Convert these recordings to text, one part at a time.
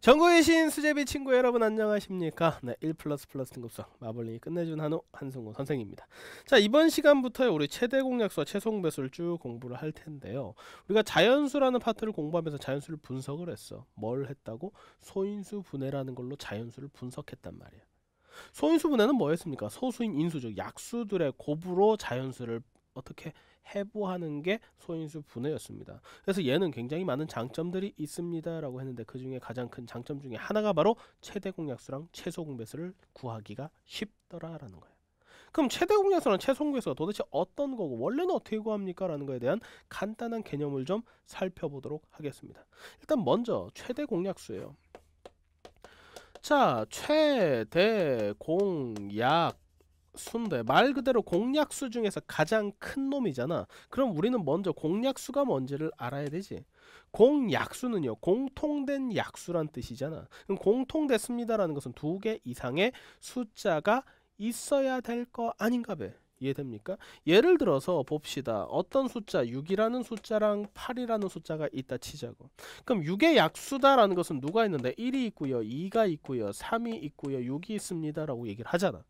전국의 신 수제비 친구 여러분 안녕하십니까? 네, 1 플러스 플러스 등급수 마블링이 끝내준 한우 한승우 선생입니다. 자 이번 시간부터 우리 최대 공약수와 최소 공배수를 쭉 공부를 할 텐데요. 우리가 자연수라는 파트를 공부하면서 자연수를 분석을 했어. 뭘 했다고? 소인수 분해라는 걸로 자연수를 분석했단 말이야. 소인수 분해는 뭐였습니까? 소수인 인수 즉 약수들의 곱으로 자연수를 어떻게 해부하는 게 소인수 분해였습니다. 그래서 얘는 굉장히 많은 장점들이 있습니다라고 했는데 그 중에 가장 큰 장점 중에 하나가 바로 최대 공약수랑 최소 공배수를 구하기가 쉽더라라는 거예요. 그럼 최대 공약수랑 최소 공배수가 도대체 어떤 거고 원래는 어떻게 구합니까? 라는 거에 대한 간단한 개념을 좀 살펴보도록 하겠습니다. 일단 먼저 최대 공약수예요. 자, 최대 공약 수인데 말 그대로 공약수 중에서 가장 큰 놈이잖아. 그럼 우리는 먼저 공약수가 뭔지를 알아야 되지. 공약수는요. 공통된 약수란 뜻이잖아. 그럼 공통됐습니다라는 것은 두 개 이상의 숫자가 있어야 될 거 아닌가 봐. 이해됩니까? 예를 들어서 봅시다. 어떤 숫자 6이라는 숫자랑 8이라는 숫자가 있다 치자고. 그럼 6의 약수다라는 것은 누가 있는데 1이 있고요. 2가 있고요. 3이 있고요. 6이 있습니다라고 얘기를 하잖아.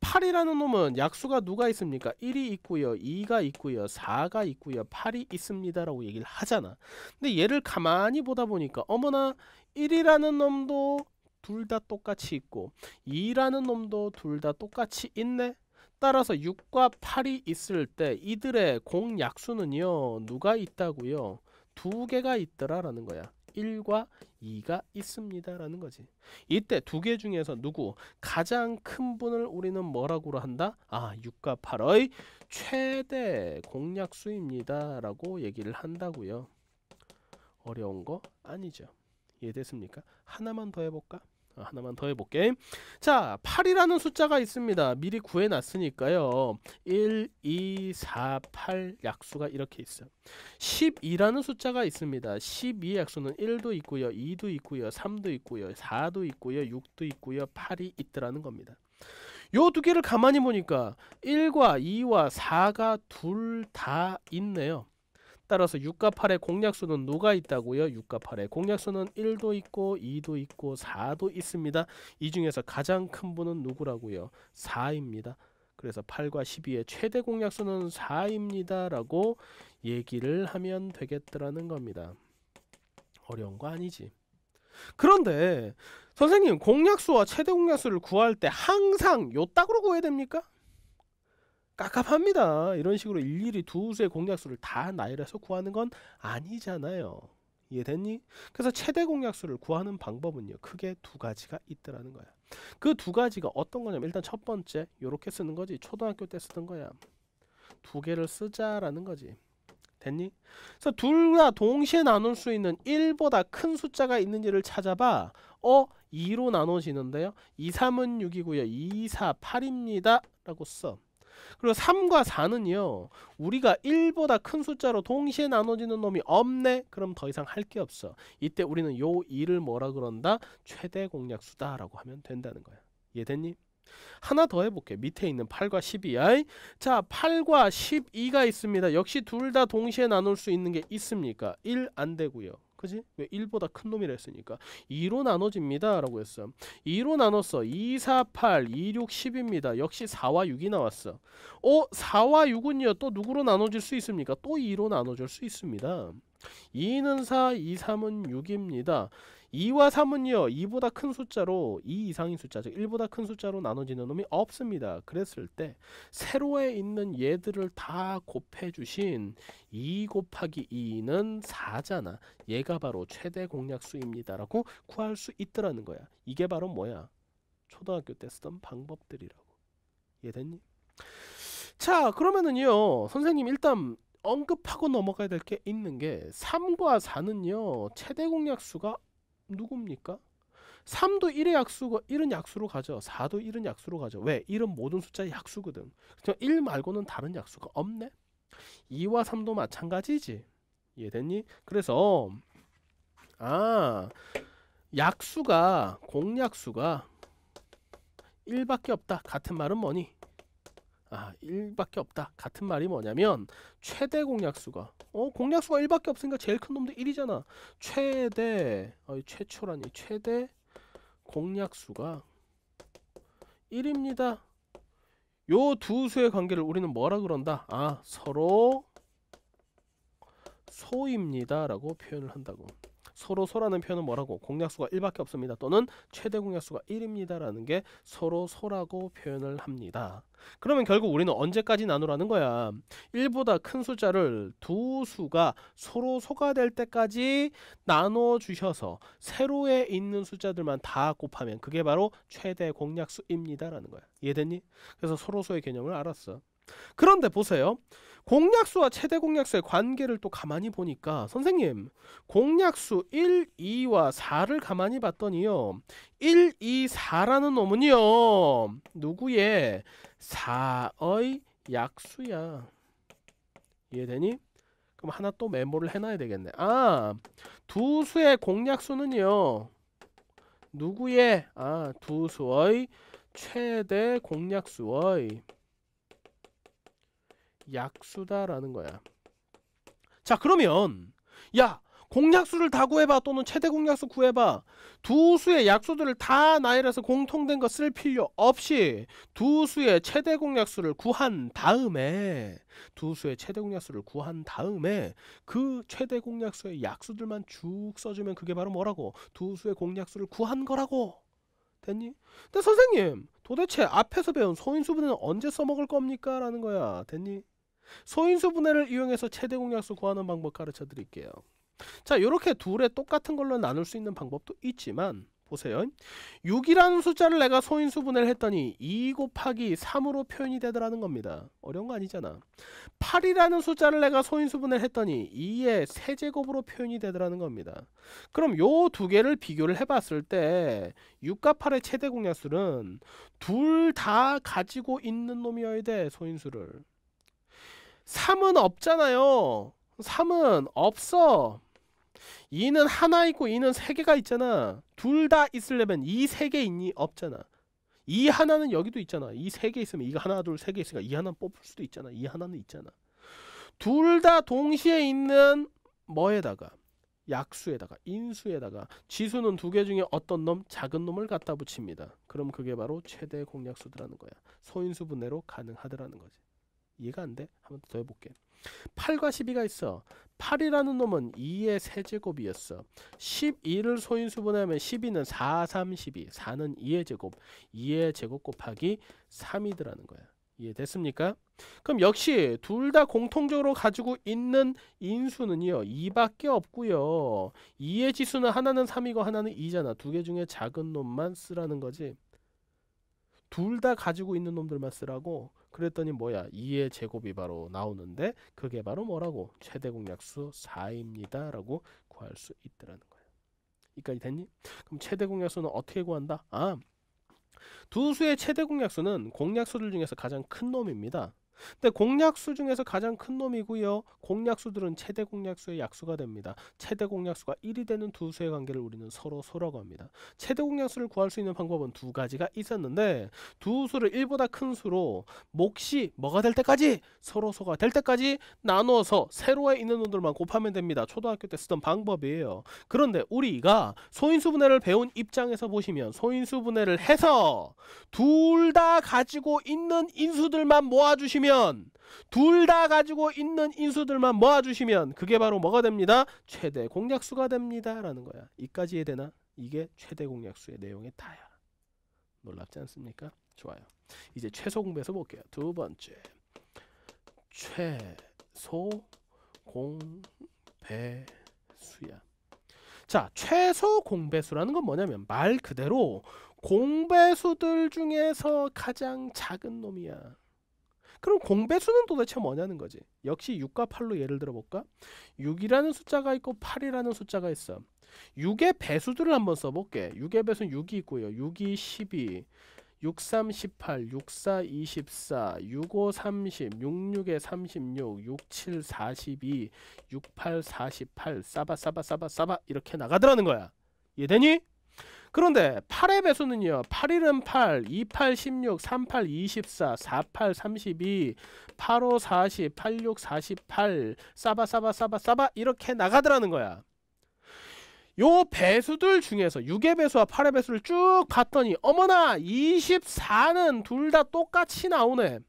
8이라는 놈은 약수가 누가 있습니까? 1이 있고요. 2가 있고요. 4가 있고요. 8이 있습니다라고 얘기를 하잖아. 근데 얘를 가만히 보다 보니까 어머나 1이라는 놈도 둘 다 똑같이 있고 2라는 놈도 둘 다 똑같이 있네. 따라서 6과 8이 있을 때 이들의 공약수는요. 누가 있다고요? 두 개가 있더라라는 거야. 1과 2가 있습니다 라는 거지. 이때 두 개 중에서 누구 가장 큰 분을 우리는 뭐라고 한다? 아, 6과 8의 최대 공약수입니다 라고 얘기를 한다고요. 어려운 거 아니죠. 이해됐습니까? 하나만 더 해볼까? 하나만 더 해볼게. 자, 8이라는 숫자가 있습니다. 미리 구해놨으니까요. 1, 2, 4, 8 약수가 이렇게 있어요. 12라는 숫자가 있습니다. 12 약수는 1도 있고요. 2도 있고요. 3도 있고요. 4도 있고요. 6도 있고요. 8이 있더라는 겁니다. 요 두 개를 가만히 보니까 1과 2와 4가 둘 다 있네요. 따라서 6과 8의 공약수는 누가 있다고요? 6과 8의 공약수는 1도 있고 2도 있고 4도 있습니다. 이 중에서 가장 큰 분은 누구라고요? 4입니다. 그래서 8과 12의 최대 공약수는 4입니다. 라고 얘기를 하면 되겠더라는 겁니다. 어려운 거 아니지. 그런데 선생님 공약수와 최대 공약수를 구할 때 항상 요 딱으로 구해야 됩니까? 깝깝합니다. 이런 식으로 일일이 두 수의 공약수를 다 나열해서 구하는 건 아니잖아요. 이해됐니? 그래서 최대 공약수를 구하는 방법은요. 크게 두 가지가 있더라는 거야. 그 두 가지가 어떤 거냐면 일단 첫 번째 요렇게 쓰는 거지. 초등학교 때 쓰던 거야. 두 개를 쓰자라는 거지. 됐니? 그래서 둘 다 동시에 나눌 수 있는 1보다 큰 숫자가 있는지를 찾아봐. 어? 2로 나눠지는데요. 2, 3은 6이고요. 2, 4, 8입니다. 라고 써. 그리고 3과 4는요. 우리가 1보다 큰 숫자로 동시에 나눠지는 놈이 없네. 그럼 더 이상 할 게 없어. 이때 우리는 요 2를 뭐라 그런다? 최대 공약수다라고 하면 된다는 거야. 이해됐니? 하나 더 해볼게. 밑에 있는 8과 12야. 자, 8과 12가 있습니다. 역시 둘 다 동시에 나눌 수 있는 게 있습니까? 1 안 되고요. 그지? 왜 1보다 큰 놈이라 했으니까. 2로 나눠집니다. 라고 했어. 2로 나눴어 2, 4, 8, 2, 6, 10입니다. 역시 4와 6이 나왔어. 어? 4와 6은요 또 누구로 나눠질 수 있습니까? 또 2로 나눠질 수 있습니다. 2는 4, 2, 3은 6입니다 2와 3은요 2보다 큰 숫자로 2 이상인 숫자 즉 1보다 큰 숫자로 나눠지는 놈이 없습니다. 그랬을 때 세로에 있는 얘들을 다 곱해 주신 2 곱하기 2는 4잖아. 얘가 바로 최대 공약수입니다 라고 구할 수 있더라는 거야. 이게 바로 뭐야? 초등학교 때 쓰던 방법들이라고. 이해됐니? 자 그러면은요 선생님 일단 언급하고 넘어가야 될 게 있는 게 3과 4는요 최대 공약수가 누굽니까? 3도 1의 약수가 1은 약수로 가죠. 4도 1은 약수로 가죠. 왜? 1은 모든 숫자의 약수거든. 1 말고는 다른 약수가 없네. 2와 3도 마찬가지지. 이해됐니? 그래서 아 약수가 공약수가 1밖에 없다. 같은 말은 뭐니? 아 1밖에 없다. 같은 말이 뭐냐면 최대 공약수가. 어 공약수가 1밖에 없으니까 제일 큰 놈도 1이잖아. 최대 어 최초라니. 최대 공약수가 1입니다. 요 두 수의 관계를 우리는 뭐라 그런다? 아 서로 소입니다 라고 표현을 한다고 서로 소라는 표현은 뭐라고? 공약수가 1밖에 없습니다. 또는 최대 공약수가 1입니다 라는 게 서로 소라고 표현을 합니다. 그러면 결국 우리는 언제까지 나누라는 거야? 1보다 큰 숫자를 두 수가 서로 소가 될 때까지 나눠 주셔서 세로에 있는 숫자들만 다 곱하면 그게 바로 최대 공약수입니다 라는 거야. 이해됐니? 그래서 서로소의 개념을 알았어. 그런데 보세요 공약수와 최대 공약수의 관계를 또 가만히 보니까 선생님 공약수 1, 2와 4를 가만히 봤더니요. 1, 2, 4라는 놈은요. 누구의? 4의 약수야. 이해되니? 그럼 하나 또 메모를 해놔야 되겠네. 아 두 수의 공약수는요. 누구의? 아 두 수의 최대 공약수의 약수다라는 거야. 자 그러면 야 공약수를 다 구해봐 또는 최대 공약수 구해봐 두 수의 약수들을 다 나열해서 공통된 거 쓸 필요 없이 두 수의 최대 공약수를 구한 다음에 두 수의 최대 공약수를 구한 다음에 그 최대 공약수의 약수들만 쭉 써주면 그게 바로 뭐라고 두 수의 공약수를 구한 거라고 됐니? 근데 선생님 도대체 앞에서 배운 소인수분해는 언제 써먹을 겁니까? 라는 거야 됐니? 소인수 분해를 이용해서 최대 공약수 구하는 방법 가르쳐 드릴게요. 자, 이렇게 둘의 똑같은 걸로 나눌 수 있는 방법도 있지만 보세요. 6이라는 숫자를 내가 소인수 분해를 했더니 2 곱하기 3으로 표현이 되더라는 겁니다. 어려운 거 아니잖아. 8이라는 숫자를 내가 소인수 분해를 했더니 2의 세제곱으로 표현이 되더라는 겁니다. 그럼 요 두 개를 비교를 해봤을 때 6과 8의 최대 공약수는 둘 다 가지고 있는 놈이어야 돼 소인수를. 3은 없잖아요. 3은 없어. 2는 하나 있고 2는 세 개가 있잖아. 둘 다 있으려면 이세개 있니? 없잖아. 이 하나는 여기도 있잖아. 이세개 있으면 이거 하나 둘세개 있으니까 이 하나 뽑을 수도 있잖아. 이 하나는 있잖아. 둘 다 동시에 있는 뭐에다가 약수에다가 인수에다가 지수는 두 개 중에 어떤 놈 작은 놈을 갖다 붙입니다. 그럼 그게 바로 최대 공약수더라는 거야. 소인수 분해로 가능하더라는 거지. 이해가 안 돼? 한번 더 해볼게. 8과 12가 있어. 8이라는 놈은 2의 세제곱이었어. 12를 소인수 분하면 12는 4, 3, 12. 4는 2의 제곱. 2의 제곱 곱하기 3이더라는 거야. 이해됐습니까? 그럼 역시 둘 다 공통적으로 가지고 있는 인수는요. 2밖에 없고요. 2의 지수는 하나는 3이고 하나는 2잖아. 두 개 중에 작은 놈만 쓰라는 거지. 둘 다 가지고 있는 놈들만 쓰라고 그랬더니 뭐야 2의 제곱이 바로 나오는데 그게 바로 뭐라고 최대 공약수 4입니다 라고 구할 수 있더라는 거예요 이까지 됐니? 그럼 최대 공약수는 어떻게 구한다? 아, 두 수의 최대 공약수는 공약수들 중에서 가장 큰 놈입니다 근데 공약수 중에서 가장 큰 놈이고요. 공약수들은 최대 공약수의 약수가 됩니다. 최대 공약수가 1이 되는 두 수의 관계를 우리는 서로 소라고 합니다. 최대 공약수를 구할 수 있는 방법은 두 가지가 있었는데 두 수를 1보다 큰 수로 몫이 뭐가 될 때까지 서로 소가 될 때까지 나누어서 세로에 있는 놈들만 곱하면 됩니다. 초등학교 때 쓰던 방법이에요. 그런데 우리가 소인수 분해를 배운 입장에서 보시면 소인수 분해를 해서 둘 다 가지고 있는 인수들만 모아주시면 모아주시면 둘 다 가지고 있는 인수들만 모아주시면 그게 바로 뭐가 됩니다? 최대 공약수가 됩니다. 라는 거야. 이까지 해되나? 이게 최대 공약수의 내용의 다야. 놀랍지 않습니까? 좋아요. 이제 최소 공배수 볼게요. 두 번째. 최소 공배수야. 자, 최소 공배수라는 건 뭐냐면 말 그대로 공배수들 중에서 가장 작은 놈이야. 그럼 공배수는 도대체 뭐냐는 거지. 역시 6과 8로 예를 들어 볼까? 6이라는 숫자가 있고 8이라는 숫자가 있어. 6의 배수들을 한번 써볼게. 6의 배수는 6이 있고요. 6이 12, 6, 3, 18, 6, 4, 24, 6, 5, 30, 6, 6에 36, 6, 7, 42, 6, 8, 48, 싸바 싸바 싸바 싸바 이렇게 나가더라는 거야. 이해되니? 그런데 8의 배수는요. 8일은 8, 28, 16, 38, 24, 48, 32, 85, 40, 86, 48, 싸바 싸바 싸바 싸바 이렇게 나가더라는 거야. 요 배수들 중에서 6의 배수와 8의 배수를 쭉 봤더니 어머나 24는 둘 다 똑같이 나오네.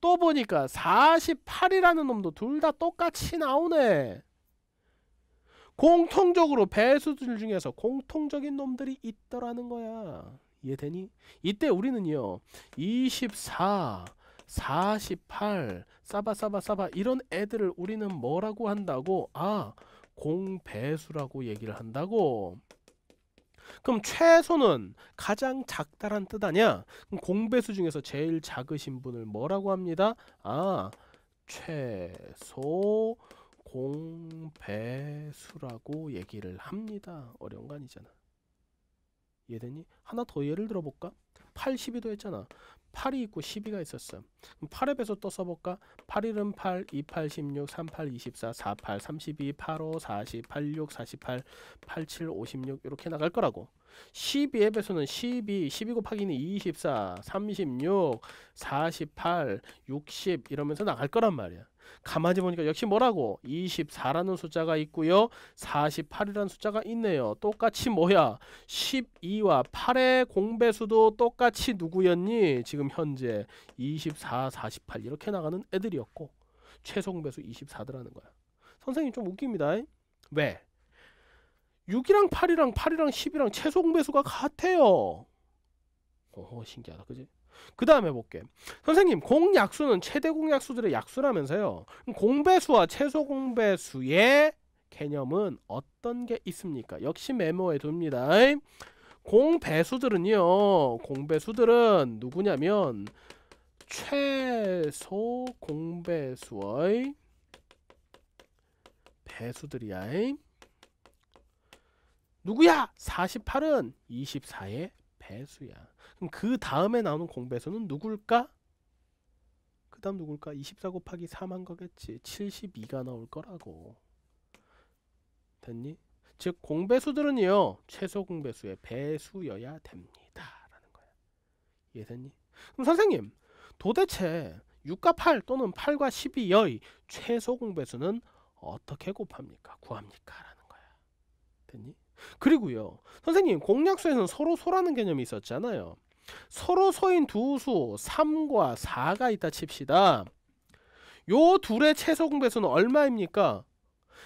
또 보니까 48이라는 놈도 둘 다 똑같이 나오네. 공통적으로 배수들 중에서 공통적인 놈들이 있더라는 거야. 이해되니? 이때 우리는요. 24, 48, 싸바 싸바 싸바 이런 애들을 우리는 뭐라고 한다고? 아, 공배수라고 얘기를 한다고. 그럼 최소는 가장 작다란 뜻 아니야? 공배수 중에서 제일 작으신 분을 뭐라고 합니다? 아, 최소 공배수라고 얘기를 합니다. 어려운 거 아니잖아. 이해되니? 하나 더 예를 들어볼까? 80이도 했잖아. 8이 있고 12가 있었어. 그럼 8의 배수 또 써볼까? 8일은 8, 28, 16, 38, 24, 48, 32, 85, 40, 86, 48, 87, 56 이렇게 나갈 거라고. 12의 배수는 12, 12 곱하기는 24, 36, 48, 60 이러면서 나갈 거란 말이야. 가만히 보니까 역시 뭐라고? 24라는 숫자가 있고요. 48이라는 숫자가 있네요. 똑같이 뭐야? 12와 8의 공배수도 똑같이 누구였니? 지금 현재 24 48 이렇게 나가는 애들이었고 최소 공배수 24더라는 거야. 선생님 좀 웃깁니다. 왜 6이랑 8이랑 8이랑 10이랑 최소 공배수가 같아요 오 신기하다 그지 그 다음에 볼게. 선생님 공약수는 최대 공약수들의 약수라면서요. 공배수와 최소 공배수의 개념은 어떤 게 있습니까? 역시 메모해 둡니다. 공배수들은요. 공배수들은 누구냐면 최소 공배수의 배수들이야. 누구야? 48은 24의 배수야. 그럼 그 다음에 나오는 공배수는 누굴까? 그 다음 누굴까? 24 곱하기 3한 거겠지. 72가 나올 거라고. 됐니? 즉 공배수들은요. 최소 공배수의 배수여야 됩니다. 라는 거야. 이해됐니? 그럼 선생님 도대체 6과 8 또는 8과 12의 최소 공배수는 어떻게 곱합니까? 구합니까? 라는 거야. 됐니? 그리고요. 선생님 공약수에는 서로 소라는 개념이 있었잖아요. 서로 소인 두 수 3과 4가 있다 칩시다. 요 둘의 최소 공배수는 얼마입니까?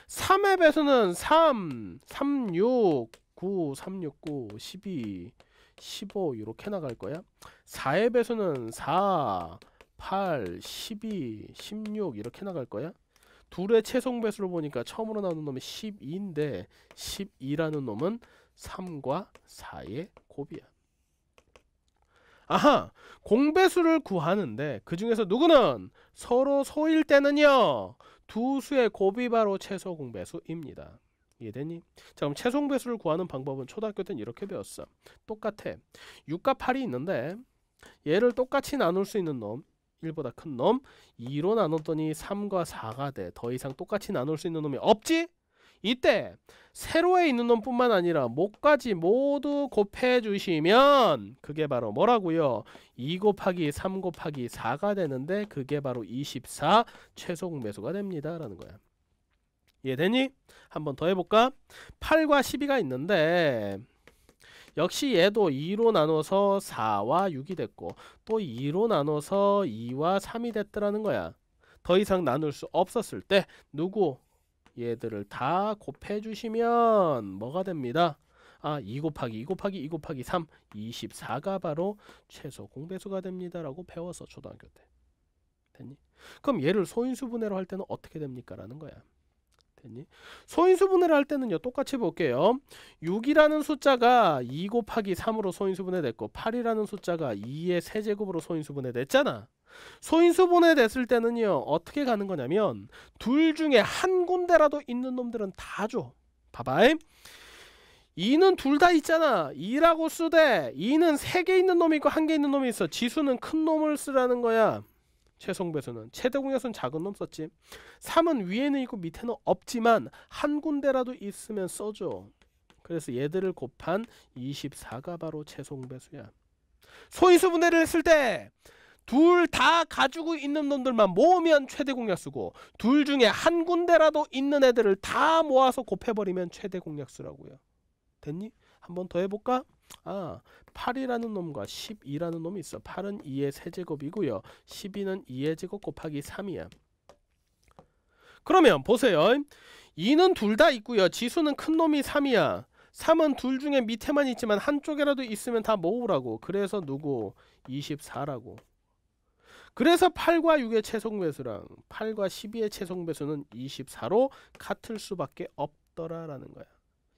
3의 배수는 3, 3, 6, 9, 3, 6, 9, 12, 15 이렇게 나갈 거야. 4의 배수는 4, 8, 12, 16 이렇게 나갈 거야. 둘의 최소 배수를 보니까 처음으로 나오는 놈이 12인데 12라는 놈은 3과 4의 곱이야. 아하 공배수를 구하는데 그 중에서 누구는 서로 소일 때는요 두 수의 곱이 바로 최소 공배수입니다. 이해되니? 자 그럼 최소 공배수를 구하는 방법은 초등학교 때는 이렇게 배웠어. 똑같아. 6과 8이 있는데 얘를 똑같이 나눌 수 있는 놈 1보다 큰 놈 2로 나눴더니 3과 4가 돼. 더 이상 똑같이 나눌 수 있는 놈이 없지? 이때 세로에 있는 놈뿐만 아니라 목까지 모두 곱해 주시면 그게 바로 뭐라고요? 2 곱하기 3 곱하기 4가 되는데 그게 바로 24 최소 공배수가 됩니다. 라는 거야. 이해되니? 한번 더 해볼까? 8과 12가 있는데 역시 얘도 2로 나눠서 4와 6이 됐고 또 2로 나눠서 2와 3이 됐더라는 거야. 더 이상 나눌 수 없었을 때 누구? 얘들을 다 곱해 주시면 뭐가 됩니다. 아, 2 곱하기 2 곱하기 2 곱하기 3 24가 바로 최소 공배수가 됩니다. 라고 배워서 초등학교 때. 됐니? 그럼 얘를 소인수분해로 할 때는 어떻게 됩니까? 라는 거야. 됐니? 소인수분해를 할 때는요. 똑같이 볼게요. 6이라는 숫자가 2 곱하기 3으로 소인수분해 됐고 8이라는 숫자가 2의 세제곱으로 소인수분해 됐잖아. 소인수분해 됐을 때는요. 어떻게 가는 거냐면 둘 중에 한 군데라도 있는 놈들은 다 줘. 봐봐. 2는 둘 다 있잖아. 2라고 쓰되 2는 3개 있는 놈이 있고 1개 있는 놈이 있어. 지수는 큰 놈을 쓰라는 거야. 최송 배수는 최대 공약수는 작은 놈 썼지 3은 위에는 있고 밑에는 없지만 한 군데라도 있으면 써줘 그래서 얘들을 곱한 24가 바로 최소공배수야. 소인수 분해를 했을 때 둘 다 가지고 있는 놈들만 모으면 최대 공약수고 둘 중에 한 군데라도 있는 애들을 다 모아서 곱해버리면 최대 공약수라고요. 됐니? 한 번 더 해볼까? 아 8이라는 놈과 12라는 놈이 있어. 8은 2의 세제곱이고요. 12는 2의 제곱 곱하기 3이야. 그러면 보세요. 2는 둘 다 있고요. 지수는 큰 놈이 3이야. 3은 둘 중에 밑에만 있지만 한쪽에라도 있으면 다 모으라고. 그래서 누구? 24라고. 그래서 8과 6의 최소배수랑 8과 12의 최소배수는 24로 같을 수밖에 없더라라는 거야.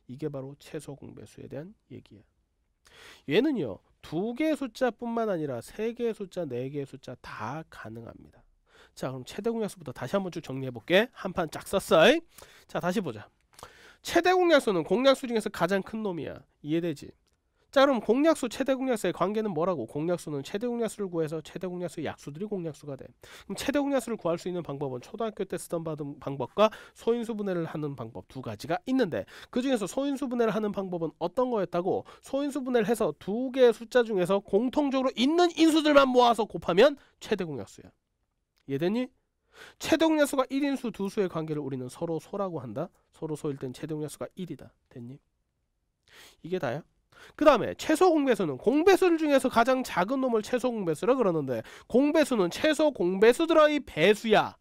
이게 바로 최소공배수에 대한 얘기야 얘는요 두 개의 숫자뿐만 아니라 세 개의 숫자, 네 개의 숫자 다 가능합니다. 자 그럼 최대 공약수부터 다시 한번 쭉 정리해 볼게. 한판쫙 썼어. 자 다시 보자. 최대 공약수는 공약수 중에서 가장 큰 놈이야. 이해되지? 자 그럼 공약수 최대 공약수의 관계는 뭐라고? 공약수는 최대 공약수를 구해서 최대 공약수의 약수들이 공약수가 돼. 그럼 최대 공약수를 구할 수 있는 방법은 초등학교 때 쓰던 방법과 소인수 분해를 하는 방법 두 가지가 있는데 그 중에서 소인수 분해를 하는 방법은 어떤 거였다고? 소인수 분해를 해서 두 개의 숫자 중에서 공통적으로 있는 인수들만 모아서 곱하면 최대 공약수야. 이해됐니? 최대 공약수가 1인수 두 수의 관계를 우리는 서로 소라고 한다. 서로 소일 땐 최대 공약수가 1이다. 됐니? 이게 다야? 그 다음에 최소 공배수는 공배수 중에서 가장 작은 놈을 최소 공배수라 그러는데 공배수는 최소 공배수들의 배수야.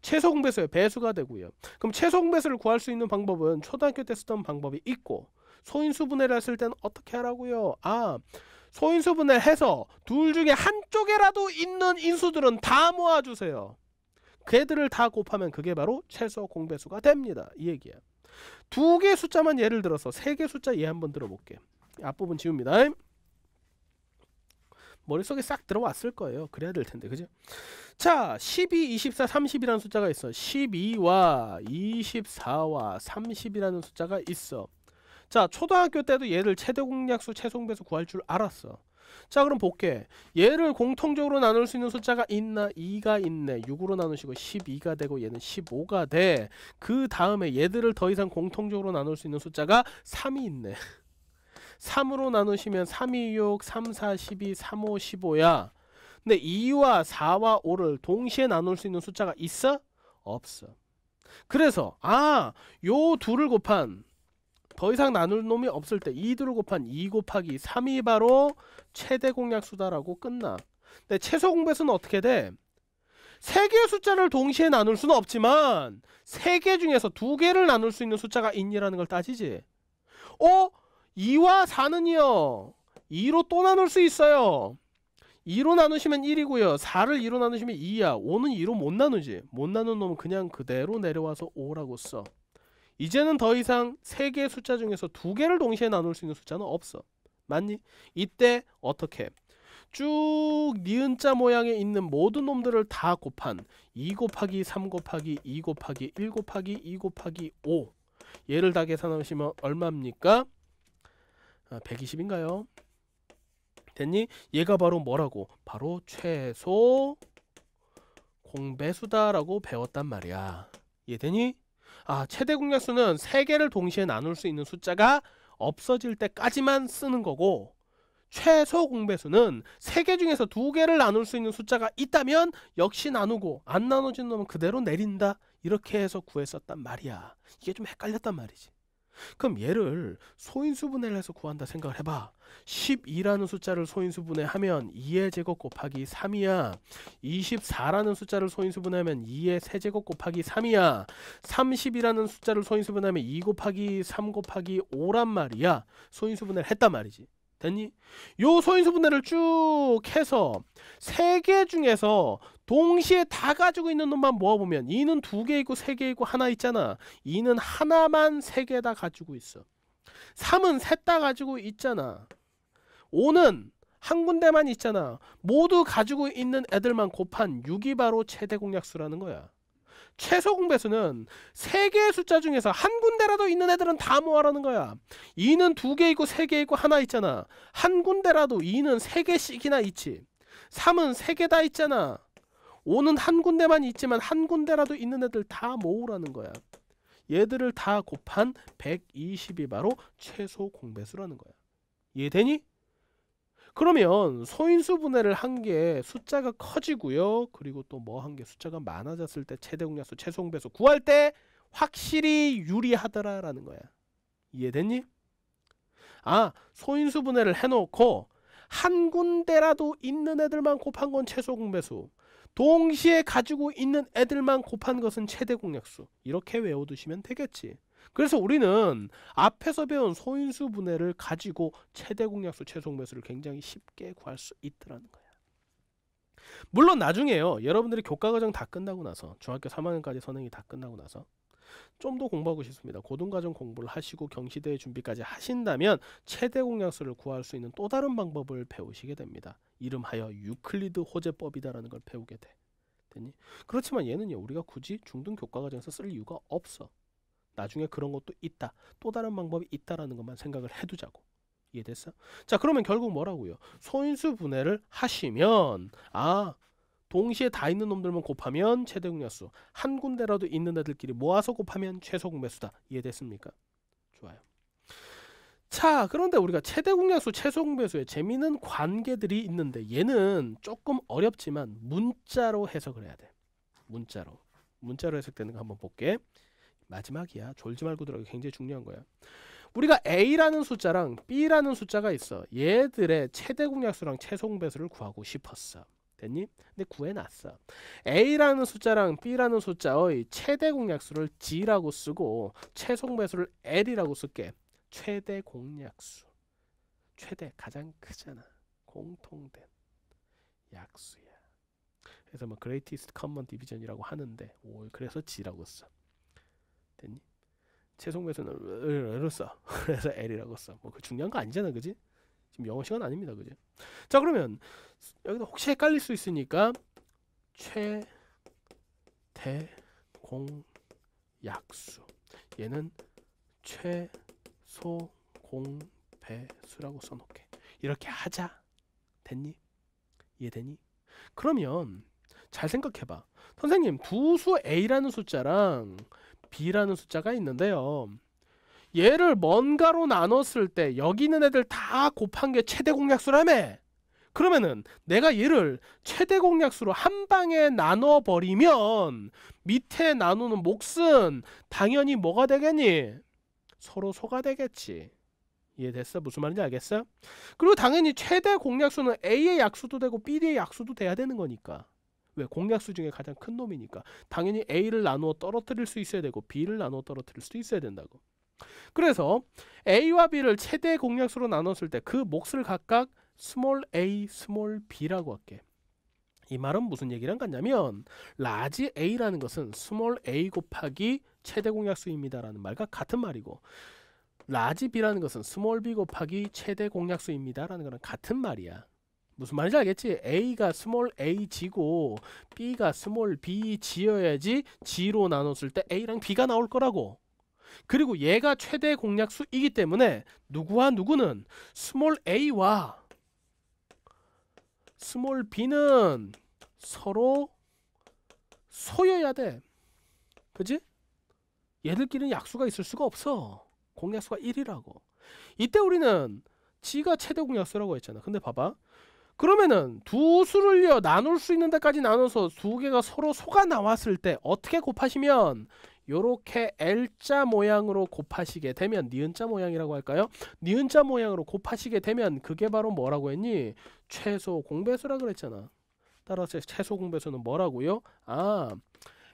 최소 공배수의 배수가 되고요. 그럼 최소 공배수를 구할 수 있는 방법은 초등학교 때 쓰던 방법이 있고 소인수 분해를 했을 때는 어떻게 하라고요? 아 소인수 분해를 해서 둘 중에 한쪽에라도 있는 인수들은 다 모아주세요. 걔들을 다 곱하면 그게 바로 최소 공배수가 됩니다. 이 얘기야. 두 개 숫자만 예를 들어서 세 개 숫자 예 한번 들어볼게. 앞부분 지웁니다. 머릿속에 싹 들어왔을 거예요. 그래야 될 텐데. 그죠? 자, 12, 24, 30이라는 숫자가 있어. 12와 24와 30이라는 숫자가 있어. 자, 초등학교 때도 얘를 최대 공약수, 최소배수 구할 줄 알았어. 자 그럼 볼게. 얘를 공통적으로 나눌 수 있는 숫자가 있나? 2가 있네. 6으로 나누시고 12가 되고 얘는 15가 돼. 그 다음에 얘들을 더 이상 공통적으로 나눌 수 있는 숫자가 3이 있네. 3으로 나누시면 3, 2, 6, 3, 4, 12, 3, 5, 15야. 근데 2와 4와 5를 동시에 나눌 수 있는 숫자가 있어? 없어. 그래서 아 요 둘을 곱한 더 이상 나눌 놈이 없을 때 2두를 곱한 2 곱하기 3이 바로 최대 공약수다라고 끝나. 근데 최소 공배수는 어떻게 돼? 세 개의 숫자를 동시에 나눌 수는 없지만 세 개 중에서 두 개를 나눌 수 있는 숫자가 있니라는 걸 따지지. 어? 2와 4는요. 2로 또 나눌 수 있어요. 2로 나누시면 1이고요. 4를 2로 나누시면 2야. 5는 2로 못 나누지. 못 나눈 놈은 그냥 그대로 내려와서 5라고 써. 이제는 더 이상 세 개의 숫자 중에서 두 개를 동시에 나눌 수 있는 숫자는 없어. 맞니? 이때 어떻게? 쭉 니은 자 모양에 있는 모든 놈들을 다 곱한 2 곱하기 3 곱하기 2 곱하기 1 곱하기 2 곱하기 5 얘를 다 계산하시면 얼마입니까? 아, 120인가요? 됐니? 얘가 바로 뭐라고? 바로 최소 공배수다라고 배웠단 말이야. 이해되니? 아, 최대 공약수는 3개를 동시에 나눌 수 있는 숫자가 없어질 때까지만 쓰는 거고 최소 공배수는 3개 중에서 2개를 나눌 수 있는 숫자가 있다면 역시 나누고 안 나눠진 놈은 그대로 내린다. 이렇게 해서 구했었단 말이야. 이게 좀 헷갈렸단 말이지. 그럼 얘를 소인수분해를 해서 구한다 생각을 해봐. 12라는 숫자를 소인수분해하면 2의 제곱 곱하기 3이야. 24라는 숫자를 소인수분해하면 2의 세제곱 곱하기 3이야. 30이라는 숫자를 소인수분해하면 2 곱하기 3 곱하기 5란 말이야. 소인수분해를 했단 말이지. 됐니? 요 소인수 분해를 쭉 해서 세 개 중에서 동시에 다 가지고 있는 놈만 모아보면 2는 두 개 있고 세 개 있고 하나 있잖아. 2는 하나만 세 개 다 가지고 있어. 3은 셋 다 가지고 있잖아. 5는 한 군데만 있잖아. 모두 가지고 있는 애들만 곱한 6이 바로 최대 공약수라는 거야 최소 공배수는 세 개의 숫자 중에서 한 군데라도 있는 애들은 다 모아라는 거야 2는 두 개 있고 세 개 있고 하나 있잖아 한 군데라도 2는 세 개씩이나 있지 3은 세 개 다 있잖아 5는 한 군데만 있지만 한 군데라도 있는 애들 다 모으라는 거야. 얘들을 다 곱한 120이 바로 최소 공배수라는 거야. 이해되니? 그러면 소인수 분해를 한 게 숫자가 커지고요. 그리고 또 뭐 한 게 숫자가 많아졌을 때 최대 공약수 최소 공배수 구할 때 확실히 유리하더라라는 거야. 이해됐니? 아, 소인수 분해를 해놓고 한 군데라도 있는 애들만 곱한 건 최소 공배수. 동시에 가지고 있는 애들만 곱한 것은 최대 공약수. 이렇게 외워두시면 되겠지. 그래서 우리는 앞에서 배운 소인수 분해를 가지고 최대 공약수, 최소 공배수를 굉장히 쉽게 구할 수 있더라는 거야. 물론 나중에요. 여러분들이 교과 과정 다 끝나고 나서 중학교 3학년까지 선행이 다 끝나고 나서 좀 더 공부하고 싶습니다. 고등과정 공부를 하시고 경시대 준비까지 하신다면 최대 공약수를 구할 수 있는 또 다른 방법을 배우시게 됩니다. 이름하여 유클리드 호재법이다라는 걸 배우게 돼. 되니? 그렇지만 얘는요. 우리가 굳이 중등 교과 과정에서 쓸 이유가 없어. 나중에 그런 것도 있다. 또 다른 방법이 있다라는 것만 생각을 해두자고. 이해됐어? 자 그러면 결국 뭐라고요? 소인수 분해를 하시면 아 동시에 다 있는 놈들만 곱하면 최대 공약수 한 군데라도 있는 애들끼리 모아서 곱하면 최소 공배수다. 이해됐습니까? 좋아요. 자 그런데 우리가 최대 공약수 최소 공배수에 재미있는 관계들이 있는데 얘는 조금 어렵지만 문자로 해석을 해야 돼. 문자로. 문자로 해석되는 거 한번 볼게. 마지막이야. 졸지 말고 들어가 굉장히 중요한 거야. 우리가 A라는 숫자랑 B라는 숫자가 있어. 얘들의 최대 공약수랑 최소 공배수를 구하고 싶었어. 됐니? 근데 구해놨어. A라는 숫자랑 B라는 숫자의 최대 공약수를 G라고 쓰고 최소 공배수를 L이라고 쓸게. 최대 공약수. 최대 가장 크잖아. 공통된 약수야. 그래서 뭐 greatest common division이라고 하는데 오 그래서 G라고 써. 됐니? 최종 배수는 L을 써. 그래서 L이라고 써. 뭐 그 중요한 거 아니잖아, 그지? 지금 영어 시간 아닙니다, 그지? 자 그러면 여기다 혹시 헷갈릴 수 있으니까 최대 공약수 얘는 최소 공배수라고 써놓게 이렇게 하자 됐니? 이해되니? 그러면 잘 생각해봐 선생님 두 수 A라는 숫자랑 B라는 숫자가 있는데요. 얘를 뭔가로 나눴을 때 여기 있는 애들 다 곱한 게 최대 공약수라며. 그러면은 내가 얘를 최대 공약수로 한 방에 나눠 버리면 밑에 나누는 몫은 당연히 뭐가 되겠니? 서로 소가 되겠지. 이해됐어? 무슨 말인지 알겠어? 그리고 당연히 최대 공약수는 A의 약수도 되고 B의 약수도 돼야 되는 거니까. 왜 공약수 중에 가장 큰 놈이니까 당연히 A를 나누어 떨어뜨릴 수 있어야 되고 B를 나누어 떨어뜨릴 수도 있어야 된다고. 그래서 A와 B를 최대 공약수로 나눴을 때 그 몫을 각각 스몰 a, 스몰 b라고 할게. 이 말은 무슨 얘기랑 같냐면 라지 a라는 것은 스몰 a 곱하기 최대 공약수입니다라는 말과 같은 말이고 라지 b라는 것은 스몰 b 곱하기 최대 공약수입니다라는 거랑 같은 말이야. 무슨 말인지 알겠지? A가 스몰 a 지고 B가 스몰 b 지어야지 G로 나눴을 때 A랑 B가 나올 거라고. 그리고 얘가 최대 공약수이기 때문에 누구와 누구는 스몰 a와 스몰 b는 서로 소여야 돼. 그지? 얘들끼리는 약수가 있을 수가 없어. 공약수가 1이라고. 이때 우리는 G가 최대 공약수라고 했잖아. 근데 봐봐. 그러면은 두 수를요 나눌 수 있는 데까지 나눠서 두 개가 서로 소가 나왔을 때 어떻게 곱하시면 요렇게 L자 모양으로 곱하시게 되면 니은자 모양이라고 할까요? 니은자 모양으로 곱하시게 되면 그게 바로 뭐라고 했니? 최소 공배수라 그랬잖아. 따라서 최소 공배수는 뭐라고요? 아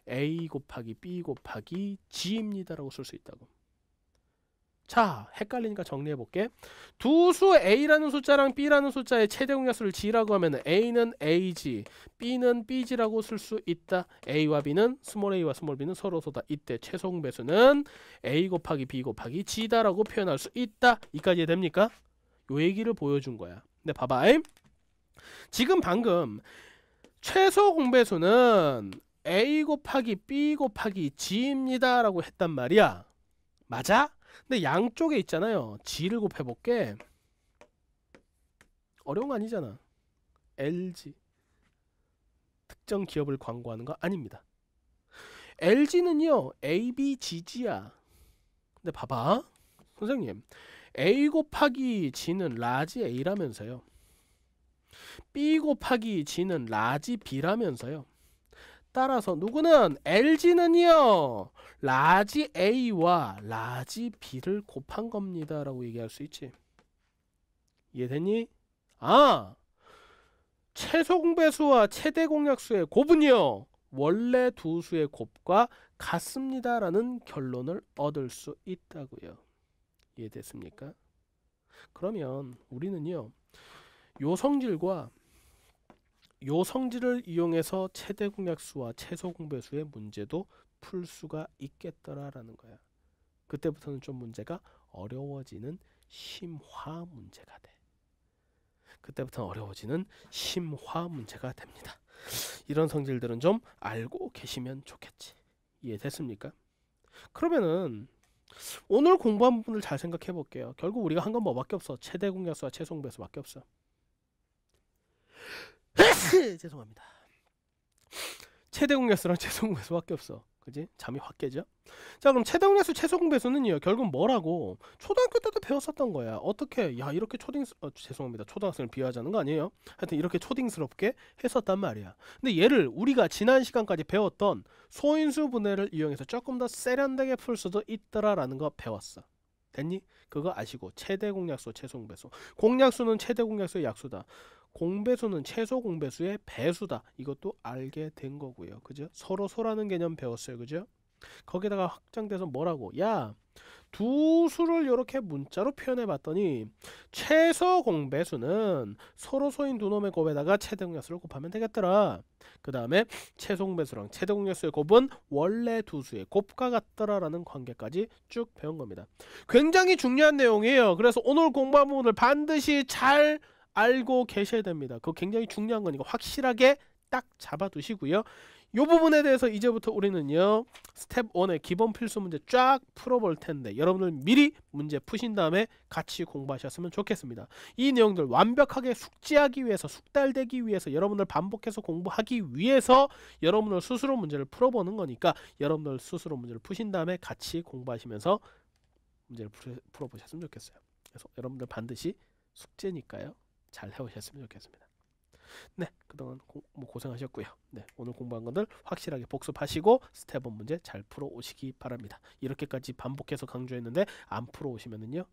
A 곱하기 B 곱하기 G입니다라고 쓸 수 있다고. 자, 헷갈리니까 정리해 볼게. 두 수 A라는 숫자랑 B라는 숫자의 최대 공약수를 G라고 하면 A는 AG, B는 BG라고 쓸 수 있다. A와 B는 스몰 a와 스몰 b는 서로 소다. 이때 최소 공배수는 A 곱하기 B 곱하기 G다라고 표현할 수 있다. 이까지 됩니까? 요 얘기를 보여준 거야. 근데 봐봐. 지금 방금 최소 공배수는 A 곱하기 B 곱하기 G입니다. 라고 했단 말이야. 맞아? 근데 양쪽에 있잖아요. G를 곱해볼게. 어려운 거 아니잖아. LG. 특정 기업을 광고하는 거 아닙니다. LG는요 ABGG야. 근데 봐봐 선생님 A 곱하기 G는 라지 A라면서요. B 곱하기 G는 라지 B라면서요. 따라서 누구는 LG는요 라지 A와 라지 B를 곱한 겁니다 라고 얘기할 수 있지. 이해됐니? 아 최소 공배수와 최대 공약수의 곱은요 원래 두 수의 곱과 같습니다 라는 결론을 얻을 수 있다고요. 이해됐습니까? 그러면 우리는요 요 성질과 요 성질을 이용해서 최대 공약수와 최소 공배수의 문제도 풀 수가 있겠더라라는 거야. 그때부터는 좀 문제가 어려워지는 심화 문제가 돼. 그때부터는 어려워지는 심화 문제가 됩니다. 이런 성질들은 좀 알고 계시면 좋겠지. 이해됐습니까? 그러면은 오늘 공부한 부분을 잘 생각해 볼게요. 결국 우리가 한 건 뭐밖에 없어. 최대 공약수와 최소 공배수밖에 없어. 죄송합니다. 최대 공약수랑 최소 공배수밖에 없어. 그지? 잠이 확 깨죠? 자 그럼 최대 공약수 최소 공배수는요 결국 뭐라고 초등학교 때도 배웠었던 거야 어떻게 야 이렇게 초딩 어, 죄송합니다 초등학생을 비하하자는 거 아니에요 하여튼 이렇게 초딩스럽게 했었단 말이야 근데 얘를 우리가 지난 시간까지 배웠던 소인수 분해를 이용해서 조금 더 세련되게 풀 수도 있더라라는 거 배웠어 됐니? 그거 아시고 최대 공약수 최소 공배수 공약수는 최대 공약수의 약수다 공배수는 최소 공배수의 배수다. 이것도 알게 된 거고요. 그죠? 서로 소라는 개념 배웠어요. 그죠? 거기다가 확장돼서 뭐라고? 야, 두 수를 이렇게 문자로 표현해 봤더니 최소 공배수는 서로 소인 두 놈의 곱에다가 최대 공약수를 곱하면 되겠더라. 그 다음에 최소 공배수랑 최대 공약수의 곱은 원래 두 수의 곱과 같더라라는 관계까지 쭉 배운 겁니다. 굉장히 중요한 내용이에요. 그래서 오늘 공부한 부분을 반드시 잘 알고 계셔야 됩니다. 그거 굉장히 중요한 거니까 확실하게 딱 잡아두시고요. 이 부분에 대해서 이제부터 우리는요 스텝 1의 기본 필수 문제 쫙 풀어볼 텐데 여러분들 미리 문제 푸신 다음에 같이 공부하셨으면 좋겠습니다 이 내용들 완벽하게 숙지하기 위해서 숙달되기 위해서 여러분들 반복해서 공부하기 위해서 여러분들 스스로 문제를 풀어보는 거니까 여러분들 스스로 문제를 푸신 다음에 같이 공부하시면서 문제를 풀어보셨으면 좋겠어요 그래서 여러분들 반드시 숙제니까요 잘 해오셨으면 좋겠습니다. 네, 그동안 고, 뭐 고생하셨고요. 네, 오늘 공부한 것들 확실하게 복습하시고 스텝 1 문제 잘 풀어 오시기 바랍니다. 이렇게까지 반복해서 강조했는데 안 풀어 오시면은요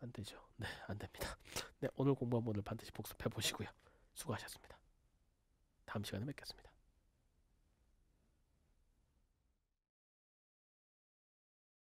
안 되죠. 네, 안 됩니다. 네, 오늘 공부한 부분을 반드시 복습해 보시고요. 수고하셨습니다. 다음 시간에 뵙겠습니다.